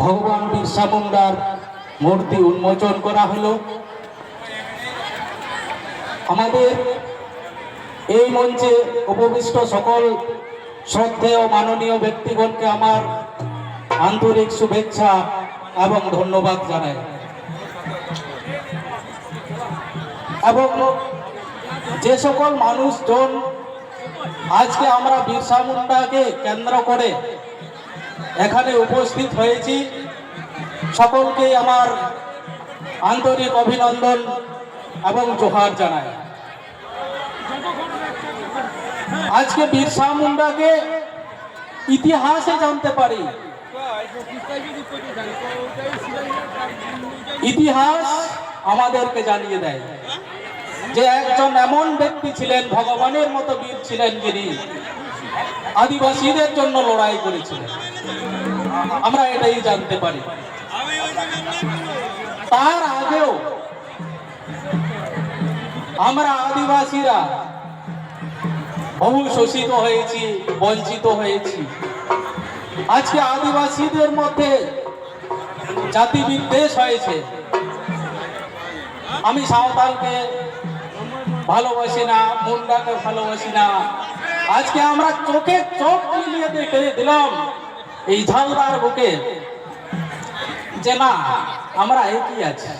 ভগবান বিরসা মুন্ডার মূর্তি উন্মোচন করা হলো। আমাদের এই মঞ্চে উপবিষ্ট সকল শ্রদ্ধেয় মাননীয় ব্যক্তিগণকে আমার আন্তরিক শুভেচ্ছা এবং ধন্যবাদ জানাই। এবং যে সকল মানুষজন আজকে আমরা বিরসা মুন্ডাকে কেন্দ্র করে এখানে উপস্থিত হয়েছি। সকলকে আমার আন্তরিক অভিনন্দন এবং জোহার জানায় আজকে বিরসা মুন্ডাকে ইতিহাসে জানতে পারি। ইতিহাস আমাদেরকে জানিয়ে দেয় যে একজন এমন ব্যক্তি ছিলেন, ভগবানের মতো বীর ছিলেন যিনি। আদিবাসীদের জন্য লড়াই করেছিলেন। আমরা এটাই জানতে পারি। তার আগেও আমরা আদিবাসীরা বহু শোষিত হয়েছি বঞ্চিত হয়েছি। আজকে আদিবাসীদের মধ্যে জাতি বিদ্বেষ হয়েছে। আমি সাঁওতালকে ভালোবাসি না মুন্ডাকে ভালোবাসি না। আজকে আমরা চোখে চোখ মিলিয়ে দেখে দিলাম। এই ঝালদার বুকে যে না, আমরা একই আছি।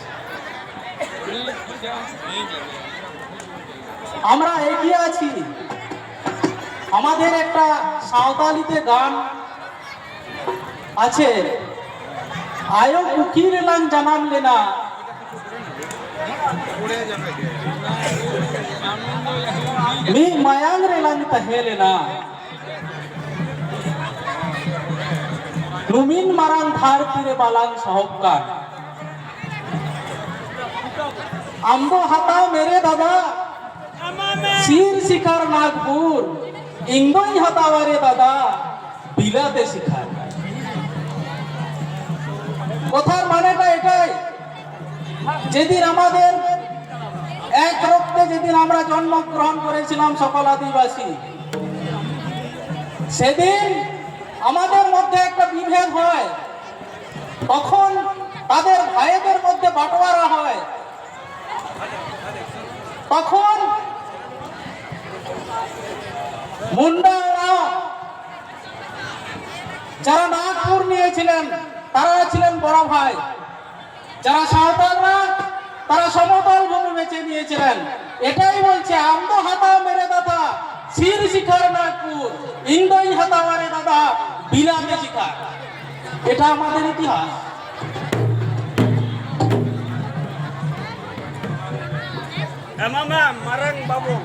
আমরা এগিয়ে আছি। আমাদের একটা সাঁওতালিতে গান আছে। আয়ো কুকির লাং জানান লেনা মি মায়াং রে লাং তাহেলে না। নুমিন মারাং ধার তীরে বালাং সহকার। আম্বো হাতা মেরে দাদা শির শিকার নাগপুর ইংদই হতাওয়ারে দাদা, বিলাতে শিখার। কথার মানেটা এটাই, যেদিন আমাদের এক রক্তে যেদিন আমরা জন্মগ্রহণ করেছিলাম সকল আদিবাসী, সেদিন আমাদের মধ্যে একটা বিভেদ হয়। তখন তাদের ভাইদের মধ্যে বাটোয়ারা হয়। তখন মুন্ডারা যারা নাগপুর নিয়েছিলেন, তারা ছিলেন বড় ভাই। যারা সাঁওতালরা, তারা সমতল ভূমি বেছে নিয়েছিলেন। এটাই বলছে আমদো মেরে দাদা শির শিখার নাগপুর ইন্দোই দাদা বিলাতে শিকার এটা আমাদের ইতিহাস।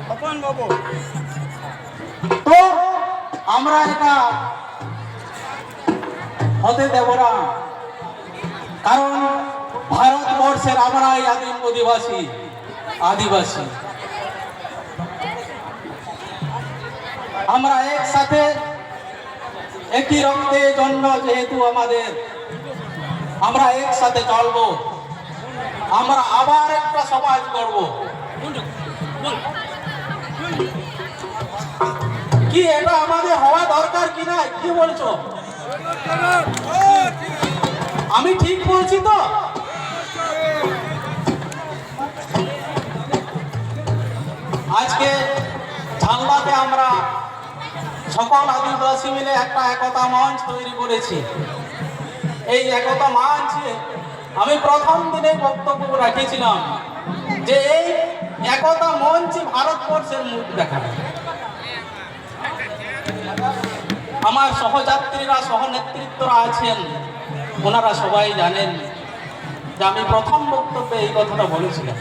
kapan babu? তো আমরা এটা হতে দেব না। কারণ ভারতবর্ষের আমরাই আদিম অধিবাসী আদিবাসী। আমরা একসাথে একই রক্তে জন্ম যেহেতু আমাদের। আমরা একসাথে চলবো। আমরা আবার একটা সমাজ করব কি এটা আমাদের হওয়া দরকার কি না? কি বলছো? আমি ঠিক বলছি তো? আজকে ঝালদাতে আমরা সকল আদিবাসী মিলে একটা একতা মঞ্চ তৈরি করেছি। এই একতা মঞ্চে আমি প্রথম দিনে বক্তব্য রাখেছিলাম যে এই একতা মঞ্চ ভারতবর্ষের মুখ দেখাবে। আমার সহযাত্রীরা, সহনেতৃত্বরা আছেন, ওনারা সবাই জানেন যে আমি প্রথম বক্তব্যে এই কথাটা বলেছিলাম।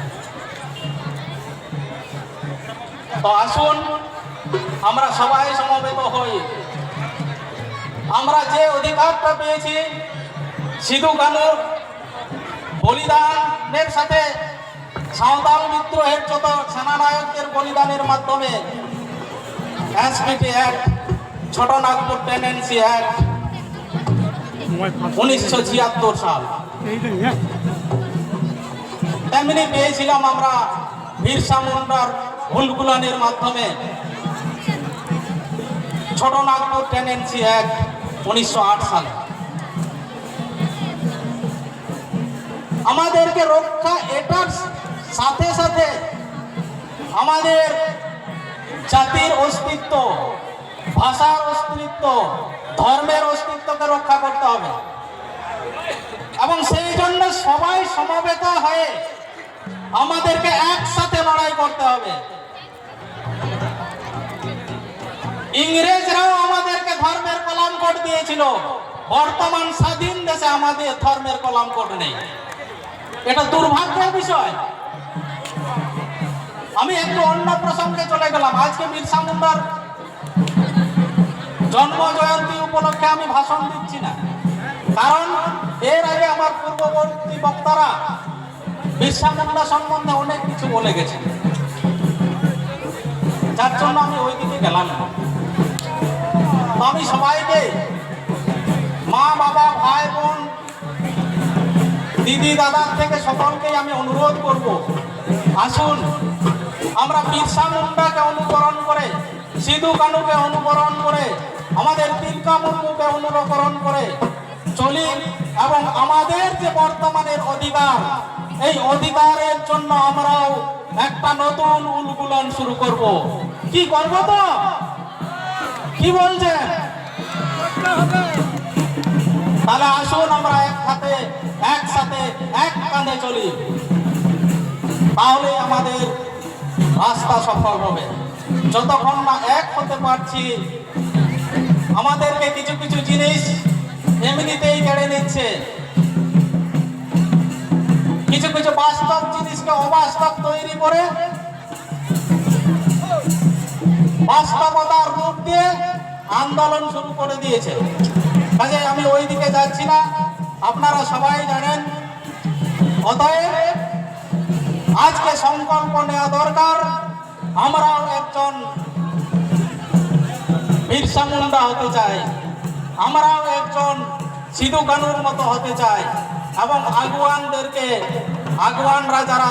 তো আসুন আমরা সবাই সমবেত হই। আমরা যে অধিকারটা পেয়েছি, সিধু কানু বলিদানের সাথে সাঁওতাল বিদ্রোহের যত সেনানায়কদের বলিদানের মাধ্যমে এসপিটি অ্যাক্ট ছোট নাগপুর টেন্ডেন্সি অ্যাক্ট উনিশশো ছিয়াত্তর সাল। তেমনি পেয়েছিলাম আমরা বিরসা মুন্ডার হুলগুলানের মাধ্যমে। ছোট নাগপুর টেন্ডেন্সি অ্যাক্ট উনিশশো সালে। আমাদেরকে রক্ষা এটার সাথে সাথে আমাদের জাতির অস্তিত্ব, ভাষার অস্তিত্ব, ধর্মের অস্তিত্বকে রক্ষা করতে হবে। এবং সেই জন্য সবাই সমবেত হয়ে আমাদেরকে একসাথে লড়াই করতে হবে। ইংরেজরাও আমাদেরকে ধর্মের কলাম কোড দিয়েছিল। বর্তমান স্বাধীন দেশে আমাদের ধর্মের কলাম কোড নেই। এটা দুর্ভাগ্যের বিষয়। আমি একটু অন্য প্রসঙ্গে চলে গেলাম। আজকে বিরসা মুন্ডার জন্ম জয়ন্তী উপলক্ষে আমি ভাষণ দিচ্ছি না। কারণ এর আগে আমার পূর্ববর্তী বক্তারা বিরসা মুন্ডা সম্বন্ধে অনেক কিছু বলে গেছেন। যার জন্য আমি ওই দিকে গেলাম না। আমি সবাইকে মা, বাবা, ভাই, বোন, দিদি দাদার থেকে সকলকেই আমি অনুরোধ করব, আসুন, আমরা বিরসা মুন্ডাকে অনুকরণ করে, সিধু কানুকে অনুকরণ করে, আমাদের তিলকা মুর্মুকে অনুকরণ করে চলি এবং আমাদের যে বর্তমানের অধিকার, এই অধিকারের জন্য আমরাও একটা নতুন উলগুলন শুরু করব। কি করব তো? কি বলছেন তাহলে আসুন আমরা এক হাতে একসাথে, এক কাঁধে চলি। তাহলে আমাদের রাস্তা সফল হবে। যতক্ষণ না এক হতে পারছি, আমাদেরকে কিছু কিছু জিনিস এমনিতেই কেড়ে নিচ্ছে। কিছু কিছু বাস্তব জিনিসকে অবাস্তব তৈরি করে বাস্তবতার রূপ দিয়ে আন্দোলন শুরু করে দিয়েছে। কাজে আমি ওই দিকে যাচ্ছি না। আপনারা সবাই জানেন। অতএব আজকে সংকল্প নেওয়া দরকার। আমরাও একজন বিরসা মুন্ডা হতে চাই। আমরাও একজন সিধু কানুর মতো হতে চাই। এবং আগুয়ানদেরকে আগুয়ানরা যারা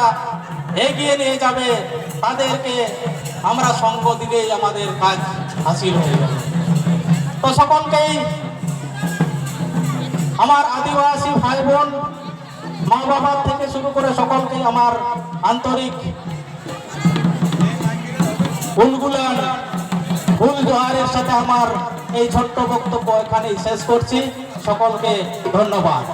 এগিয়ে নিয়ে যাবে। তাদেরকে আমরা সঙ্গ দিলেই আমাদের কাজ হাসিল হয়ে যাবে। তো সকলকেই আমার আদিবাসী ভাই বোন মা বাবার থেকে শুরু করে সকলকে আমার আন্তরিক জোহারের সাথে আমার এই ছোট্ট বক্তব্য এখানেই শেষ করছি। সকলকে ধন্যবাদ।